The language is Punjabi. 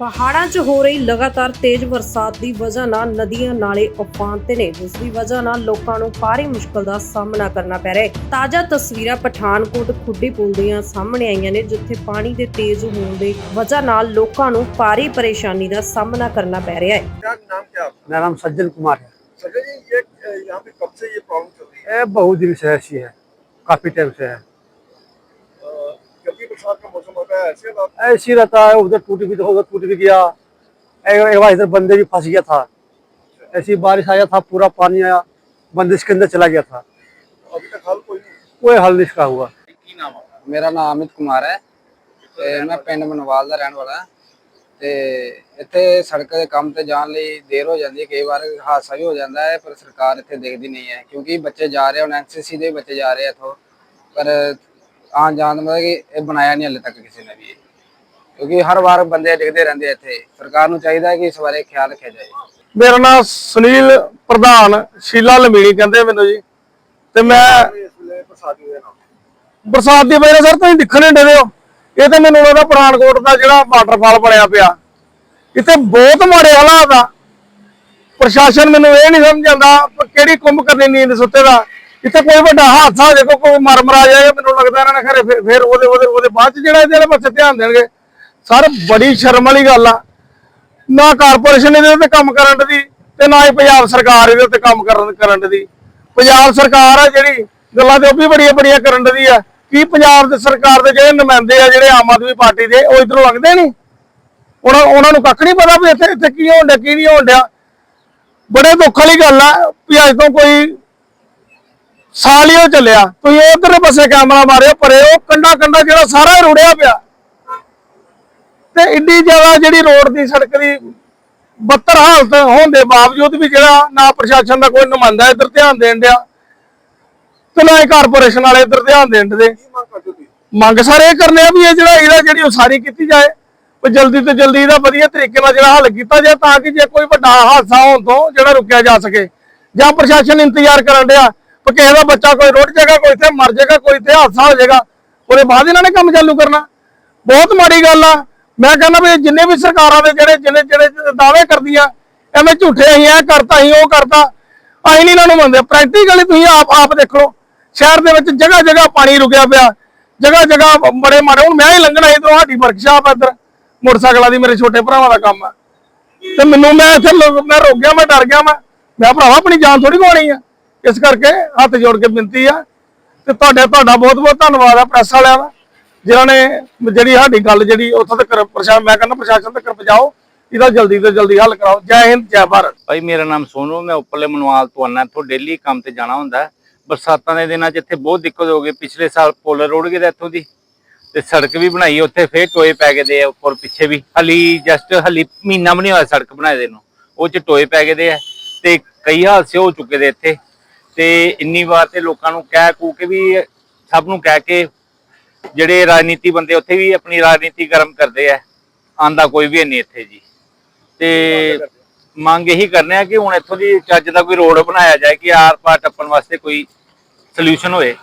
ਪਹਾੜਾਂ 'ਚ ਹੋ ਰਹੀ ਲਗਾਤਾਰ ਤੇਜ਼ ਬਰਸਾਤ ਦੀ ਵਜ੍ਹਾ ਨਾਲ ਨਦੀਆਂ ਨਾਲੇ ਉਫਾਨ ਤੇ ਨੇ ਜਿਸ ਦੀ ਵਜ੍ਹਾ ਨਾਲ ਲੋਕਾਂ ਨੂੰ ਭਾਰੀ ਮੁਸ਼ਕਲ ਦਾ ਸਾਹਮਣਾ ਕਰਨਾ ਪੈ ਰਿਹਾ ਹੈ ਤਾਜ਼ਾ ਤਸਵੀਰਾਂ ਪਠਾਨਕੋਟ ਖੁੱਡੀ ਪੁਲ ਦੀਆਂ ਸਾਹਮਣੇ ਆਈਆਂ ਨੇ ਜਿੱਥੇ ਪਾਣੀ ਦੇ ਤੇਜ਼ ਹੋਣ ਦੀ ਵਜ੍ਹਾ ਨਾਲ ਲੋਕਾਂ ਨੂੰ ਭਾਰੀ ਪਰੇਸ਼ਾਨੀ ਦਾ ਸਾਹਮਣਾ ਕਰਨਾ ਪੈ ਰਿਹਾ ਹੈ क्या नाम क्या आपका मेरा नाम सज्जन कुमार है सजय जी ये अ, यहाँ पे कब से ये प्रॉब्लम चल रही है ये बहुत दिन से ऐसी है काफी टाइम से है अ, जब भी बरसात का मौसम होता है ऐसे हालात ऐसी रहता है उधर टूट भी उधर टूट भी गया एक एक बार इधर बंदे भी फंस गया था ऐसी बारिश आया था पूरा पानी आया बंदिश के अंदर चला गया था अभी तक हाल कोई नहीं कोई हल नहीं इसका हुआ ਮੇਰਾ ਨਾਮ ਅਮਿਤ ਕੁਮਾਰ ਹੈ ਤੇ ਮੈਂ ਪਿੰਡ ਮਨਵਾਲ ਦਾ ਰਹਿਣ ਵਾਲਾ ਹਾਂ ਤੇ ਇੱਥੇ ਸੜਕ ਦੇ ਕੰਮ ਤੇ ਜਾਣ ਲਈ ਦੇਰ ਹੋ ਜਾਂਦੀ ਹੈ ਕਈ ਵਾਰ ਹਾਦਸਾ ਵੀ ਹੋ ਜਾਂਦਾ ਹੈ ਪਰ ਸਰਕਾਰ ਇੱਥੇ ਦੇਖਦੀ ਨਹੀਂ ਹੈ ਕਿਉਂਕਿ ਬੱਚੇ ਜਾ ਰਹੇ ਹੁਣ ਐਨਸੀਸੀ ਦੇ ਬੱਚੇ ਜਾ ਰਹੇ ਆ ਇੱਥੋਂ ਪਰ ਆਉਣ ਜਾਣ ਮਤਲਬ ਕਿ ਇਹ ਬਣਾਇਆ ਨਹੀਂ ਹਲੇ ਤੱਕ ਕਿਸੇ ਨੇ ਵੀ ਕਿਉਂਕਿ ਹਰ ਵਾਰ ਬੰਦੇ ਡਿੱਗਦੇ ਰਹਿੰਦੇ ਇੱਥੇ। ਸਰਕਾਰ ਨੂੰ ਚਾਹੀਦਾ ਕਿ ਇਸ ਬਾਰੇ ਖਿਆਲ ਰੱਖਿਆ ਜਾਏ। ਮੇਰਾ ਨਾਮ ਸੁਨੀਲ ਪ੍ਰਧਾਨ, ਸ਼ੀਲਾ ਲੰਬੀਣੀ ਕਹਿੰਦੇ ਮੈਨੂੰ ਜੀ। ਤੇ ਮੈਂ ਬਰਸਾਤ ਦੀ ਵਜ੍ਹਾ ਸਰ ਤੁਸੀਂ ਦਿਖਣ ਨਹੀਂ ਡਦੇ ਇਹ ਤੇ ਮੈਨੂੰ ਲੱਗਦਾ ਪਠਾਨਕੋਟ ਦਾ ਜਿਹੜਾ ਵਾਟਰਫਾਲ ਬਣਿਆ ਪਿਆ। ਇੱਥੇ ਬਹੁਤ ਮਾੜੇ ਹਾਲਾਤ ਆ। ਪ੍ਰਸ਼ਾਸਨ ਮੈਨੂੰ ਇਹ ਨਹੀਂ ਸਮਝ ਆਉਂਦਾ ਕਿਹੜੀ ਕੁੰਭ ਕਰਨੀ ਨੀਂਦ ਸੁੱਤੇ ਦਾ। ਇੱਥੇ ਕੋਈ ਵੱਡਾ ਹਾਦਸਾ ਹੋ ਜਾਏ ਕੋਈ ਮਰ ਮਰਾ ਜਾਏ ਮੈਨੂੰ ਲੱਗਦਾ ਇਹਨਾਂ ਨੇ ਖਰੇ ਫਿਰ- ਉਹਦੇ ਉਹਦੇ ਉਹਦੇ ਬਾਅਦ ਚ ਜਿਹੜਾ ਇਹਦੇ ਵਾਲੇ ਪਾਸੇ ਧਿਆਨ ਦੇਣਗੇ। ਸਰ, ਬੜੀ ਸ਼ਰਮ ਵਾਲੀ ਗੱਲ ਆ। ਨਾ ਕਾਰਪੋਰੇਸ਼ਨ ਇਹਦੇ ਉੱਤੇ ਕੰਮ ਕਰਨ ਦੀ ਤੇ ਨਾ ਹੀ ਪੰਜਾਬ ਸਰਕਾਰ ਇਹਦੇ ਉੱਤੇ ਕੰਮ ਕਰਨ ਕਰਨ ਦੀ। ਪੰਜਾਬ ਸਰਕਾਰ ਆ ਜਿਹੜੀ, ਗੱਲਾਂ ਤੇ ਉਹ ਵੀ ਬੜੀਆਂ ਬੜੀਆਂ ਕਰਨ ਦੀ ਆ। ਕੀ ਪੰਜਾਬ ਦੇ ਸਰਕਾਰ ਦੇ ਜਿਹੜੇ ਨੁਮਾਇੰਦੇ ਆ, ਜਿਹੜੇ ਆਮ ਆਦਮੀ ਪਾਰਟੀ ਦੇ, ਉਹ ਇਧਰੋਂ ਲੱਗਦੇ ਨਹੀਂ? ਉਹਨਾਂ ਉਹਨਾਂ ਨੂੰ ਕੱਖ ਨਹੀਂ ਪਤਾ ਵੀ ਇੱਥੇ ਇੱਥੇ ਕੀ ਹੋਣ ਡਿਆ, ਕੀ ਨਹੀਂ ਹੋਣ ਡਿਆ। ਬੜੇ ਦੁੱਖ ਵਾਲੀ ਗੱਲ ਆ ਵੀ ਅੱਜ ਤੋਂ ਕੋਈ ਸਾਲਿਓ ਚੱਲਿਆ। ਤੁਸੀਂ ਉਧਰ ਪਾਸੇ ਕੈਮਰਾ ਮਾਰਿਓ ਪਰੇ ਉਹ ਕੰਡਾ ਕੰਡਾ ਜਿਹੜਾ ਸਾਰਾ ਹੀ ਪਿਆ। ਤੇ ਇੰਨੀ ਜ਼ਿਆਦਾ ਜਿਹੜੀ ਰੋਡ ਦੀ ਸੜਕ ਦੀ ਬੱਤਰ ਹਾਲਤ ਹੋਣ ਦੇ ਬਾਵਜੂਦ ਵੀ ਜਿਹੜਾ ਨਾ ਪ੍ਰਸ਼ਾਸਨ ਦਾ ਕੋਈ ਨੁਮਾਇੰਦਾ ਇੱਧਰ ਧਿਆਨ ਦੇਣ ਦਿਆ ਤੇ ਨਾ ਕਾਰਪੋਰੇਸ਼ਨ ਵਾਲੇ ਇੱਧਰ ਧਿਆਨ ਦੇਣ ਦੇ। ਮੰਗ ਸਾਰੇ ਇਹ ਕਰਨੇ ਆ ਵੀ ਇਹ ਜਿਹੜਾ ਇਹਦਾ ਜਿਹੜੀ ਉਸਾਰੀ ਕੀਤੀ ਜਾਏ ਉਹ ਜਲਦੀ ਤੋਂ ਜਲਦੀ ਇਹਦਾ ਵਧੀਆ ਤਰੀਕੇ ਨਾਲ ਜਿਹੜਾ ਹੱਲ ਕੀਤਾ ਜਾਏ ਤਾਂ ਕਿ ਜੇ ਕੋਈ ਵੱਡਾ ਹਾਦਸਾ ਹੋਣ ਤੋਂ ਜਿਹੜਾ ਰੁਕਿਆ ਜਾ ਸਕੇ ਜਾਂ ਪ੍ਰਸ਼ਾਸਨ ਇੰਤਜ਼ਾਰ ਕਰਨ ਡਿਆ ਕਿਸੇ ਦਾ ਬੱਚਾ ਕੋਈ ਰੁੜ ਜਾਏਗਾ, ਕੋਈ ਇੱਥੇ ਮਰ ਜਾਏਗਾ, ਕੋਈ ਇੱਥੇ ਹਾਦਸਾ ਹੋ ਜਾਏਗਾ, ਉਹਦੇ ਬਾਅਦ ਇਹਨਾਂ ਨੇ ਕੰਮ ਚਾਲੂ ਕਰਨਾ। ਬਹੁਤ ਮਾੜੀ ਗੱਲ ਆ। ਮੈਂ ਕਹਿੰਦਾ ਵੀ ਜਿੰਨੇ ਵੀ ਸਰਕਾਰਾਂ ਦੇ ਜਿਹੜੇ ਜਿਹੜੇ ਜਿਹੜੇ ਦਾਅਵੇ ਕਰਦੀਆਂ, ਐਵੇਂ ਝੂਠੇ ਅਸੀਂ ਇਹ ਕਰਤਾ, ਅਸੀਂ ਉਹ ਕਰਤਾ, ਅਸੀਂ ਨਹੀਂ ਇਹਨਾਂ ਨੂੰ ਮੰਨਦੇ। ਪ੍ਰੈਕਟੀਕਲੀ ਤੁਸੀਂ ਆਪ ਆਪ ਦੇਖ ਲਓ, ਸ਼ਹਿਰ ਦੇ ਵਿੱਚ ਜਗ੍ਹਾ ਜਗ੍ਹਾ ਪਾਣੀ ਰੁਕਿਆ ਪਿਆ। ਜਗ੍ਹਾ ਜਗ੍ਹਾ ਬੜੇ ਮਾਰੇ ਹੁਣ ਮੈਂ ਹੀ ਲੰਘਣਾ ਇਧਰੋਂ, ਸਾਡੀ ਵਰਕਸ਼ਾਪ ਆ ਇੱਧਰ। ਮੋਟਰਸਾਈਕਲਾਂ ਦੀ ਮੇਰੇ ਛੋਟੇ ਭਰਾਵਾਂ ਦਾ ਕੰਮ ਆ। ਤੇ ਮੈਨੂੰ ਮੈਂ ਇੱਥੇ ਮੈਂ ਰੁਕ ਗਿਆ, ਮੈਂ ਡਰ ਗਿਆ, ਮੈਂ ਮੈਂ ਭਰਾਵਾ, ਆਪਣੀ ਜਾਨ ਥੋੜੀ ਗਵਾਉਣੀ ਆ। ਇਸ ਕਰਕੇ ਹੱਥ ਜੋੜ ਕੇ ਬੇਨਤੀ ਆ ਤੇ ਤੁਹਾਡੇ ਤੁਹਾਡਾ ਬਹੁਤ ਬਹੁਤ ਧੰਨਵਾਦ ਆ ਪ੍ਰੈਸ ਵਾਲਿਆਂ ਦਾ, ਜਿਨ੍ਹਾਂ ਨੇ ਜਿਹੜੀ ਸਾਡੀ ਗੱਲ ਜਿਹੜੀ ਉੱਥੋਂ ਤੱਕ ਪ੍ਰਸ਼ਾਸਨ ਮੈਂ ਕਹਿੰਦਾ ਪ੍ਰਸ਼ਾਸਨ ਤੱਕ ਪਹੁੰਚਾਓ, ਇਹਦਾ ਜਲਦੀ ਤੋਂ ਜਲਦੀ ਹੱਲ ਕਰਾਓ। ਜੈ ਹਿੰਦ, ਜੈ ਭਾਰਤ। ਭਾਈ, ਮੇਰਾ ਨਾਮ ਸੋਨੂ, ਮੈਂ ਉੱਪਰਲੇ ਮਨਵਾਲ ਤੋਂ ਆਉਣਾ ਇੱਥੋਂ ਡੇਲੀ ਕੰਮ ਤੇ ਜਾਣਾ ਹੁੰਦਾ। ਬਰਸਾਤਾਂ ਦੇ ਦਿਨਾਂ 'ਚ ਇੱਥੇ ਬਹੁਤ ਦਿੱਕਤ ਹੋ ਗਈ। ਪਿਛਲੇ ਸਾਲ ਪੁਲ ਰੋੜ ਗਏ ਦਾ ਇੱਥੋਂ ਦੀ। ਤੇ ਸੜਕ ਵੀ ਬਣਾਈ, ਉੱਥੇ ਫੇਰ ਟੋਏ ਪੈ ਗਏ ਦੇ ਆ ਉੱਪਰ ਪਿੱਛੇ ਵੀ। ਹਲੀ, ਜਸਟ ਹਲੀ ਮਹੀਨਾ ਵੀ ਨਹੀਂ ਹੋਇਆ ਸੜਕ ਬਣਾਏ ਦੇ ਨੂੰ। ਉਹ 'ਚ ਟੋਏ ਪੈ ਗਏ ਦੇ ਆ। ਤੇ ਕਈ ਹਾਦਸੇ ਹੋ ਚੁੱਕੇ ਦੇ ਇੱਥੇ। ਤੇ ਇੰਨੀ ਵਾਰ ਤੇ ਲੋਕਾਂ ਨੂੰ ਕਹਿ ਕੂ ਕੇ ਵੀ, ਸਭ ਨੂੰ ਕਹਿ ਕੇ ਜਿਹੜੇ ਰਾਜਨੀਤੀ ਬੰਦੇ ਉੱਥੇ ਵੀ ਆਪਣੀ ਰਾਜਨੀਤੀ ਗਰਮ ਕਰਦੇ ਆ ਆਂਦਾ ਕੋਈ ਵੀ ਨਹੀਂ ਇੱਥੇ ਜੀ। ਤੇ ਮੰਗ ਇਹੀ ਕਰਨੇ ਆ ਕਿ ਹੁਣ ਇੱਥੋਂ ਦੀ ਚੱਜ ਦਾ ਕੋਈ ਰੋਡ ਬਣਾਇਆ ਜਾਏ ਕਿ ਆਰ ਪਾਰ ਟੱਪਣ ਵਾਸਤੇ ਕੋਈ ਸੋਲੂਸ਼ਨ ਹੋਏ।